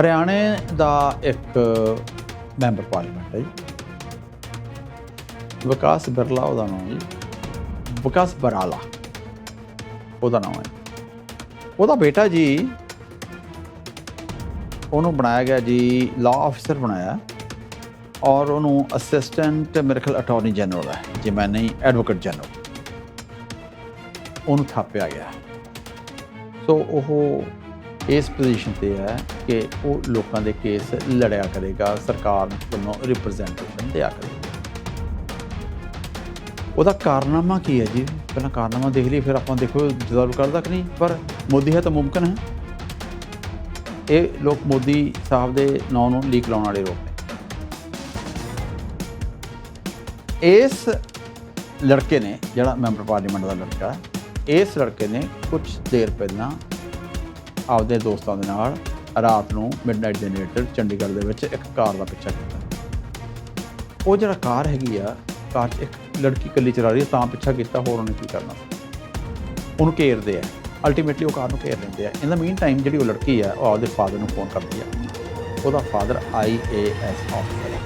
ਹਰਿਆਣੇ ਦਾ ਇੱਕ member parliament ਹੈ ਜੀ। ਵਿਕਾਸ ਬਿਰਲਾ ਉਹਦਾ ਨਾਮ ਜੀ। ਵਿਕਾਸ ਬਰਾਲਾ ਉਹਦਾ ਨਾਮ ਹੈ। ਉਹਦਾ ਬੇਟਾ ਜੀ, ਉਹਨੂੰ ਬਣਾਇਆ ਗਿਆ ਜੀ ਲਾਅ ਆਫੀਸਰ ਬਣਾਇਆ ਔਰ ਉਹਨੂੰ ਅਸਿਸਟੈਂਟ ਮੇਰੇ ਖਿਆਲ ਅਟਾਰਨੀ ਜਨਰਲ ਹੈ, ਜੇ ਮੈਂ ਨਹੀਂ ਐਡਵੋਕੇਟ ਜਨਰਲ ਉਹਨੂੰ ਥਾਪਿਆ ਗਿਆ। ਸੋ ਉਹ ਇਸ ਪੋਜੀਸ਼ਨ ਤੇ ਹੈ ਕਿ ਉਹ ਲੋਕਾਂ ਦੇ ਕੇਸ ਲੜਿਆ ਕਰੇਗਾ, ਸਰਕਾਰ ਵੱਲੋਂ ਰਿਪਰੈਜ਼ੈਂਟੇਸ਼ਨ ਦਿਆ ਕਰੇਗਾ। ਉਹਦਾ ਕਾਰਨਾਮਾ ਕੀ ਹੈ ਜੀ? ਪਹਿਲਾਂ ਕਾਰਨਾਮਾ ਦੇਖ ਲਈ ਫਿਰ ਆਪਾਂ ਦੇਖੋ ਜ਼ਰੂਰ ਕਰਦਾ ਕਿ ਨਹੀਂ? ਪਰ ਮੋਦੀ ਹੈ ਤਾਂ ਮੁਮਕਨ ਹੈ। ਇਹ ਲੋਕ ਮੋਦੀ ਸਾਹਿਬ ਦੇ ਨਾਂ ਨੂੰ ਲੀਕ ਲਾਉਣ ਵਾਲੇ ਲੋਕ ਨੇ। ਇਸ ਲੜਕੇ ਨੇ, ਜਿਹੜਾ ਮੈਂਬਰ ਪਾਰਲੀਮੈਂਟ ਦਾ ਲੜਕਾ ਇਸ ਲੜਕੇ ਨੇ ਕੁਝ ਦੇਰ ਪਹਿਲਾਂ ਆਪਦੇ ਦੋਸਤਾਂ ਦੇ ਨਾਲ ਰਾਤ ਨੂੰ ਮਿਡਨਾਈਟ ਦੇ ਨੇੜੇ ਚੰਡੀਗੜ੍ਹ ਦੇ ਵਿੱਚ ਇੱਕ ਕਾਰ ਦਾ ਪਿੱਛਾ ਕੀਤਾ। ਉਹ ਜਿਹੜਾ ਕਾਰ ਹੈਗੀ ਆ, ਕਾਰ 'ਚ ਇੱਕ ਲੜਕੀ ਇਕੱਲੀ ਚਲਾ ਰਹੀ ਹੈ ਤਾਂ ਪਿੱਛਾ ਕੀਤਾ, ਹੋਰ ਉਹਨੇ ਕੀ ਕਰਨਾ? ਉਹਨੂੰ ਘੇਰਦੇ ਆ। ਅਲਟੀਮੇਟਲੀ ਉਹ ਕਾਰ ਨੂੰ ਘੇਰ ਲੈਂਦੇ ਆ। ਇਨ ਦਾ ਮੀਨ ਟਾਈਮ ਜਿਹੜੀ ਉਹ ਲੜਕੀ ਆ, ਉਹ ਆਪਦੇ ਫਾਦਰ ਨੂੰ ਫੋਨ ਕਰਦੀ ਆ। ਉਹਦਾ ਫਾਦਰ ਆਈਏਐਸ ਆਫੀਸਰ ਹੈ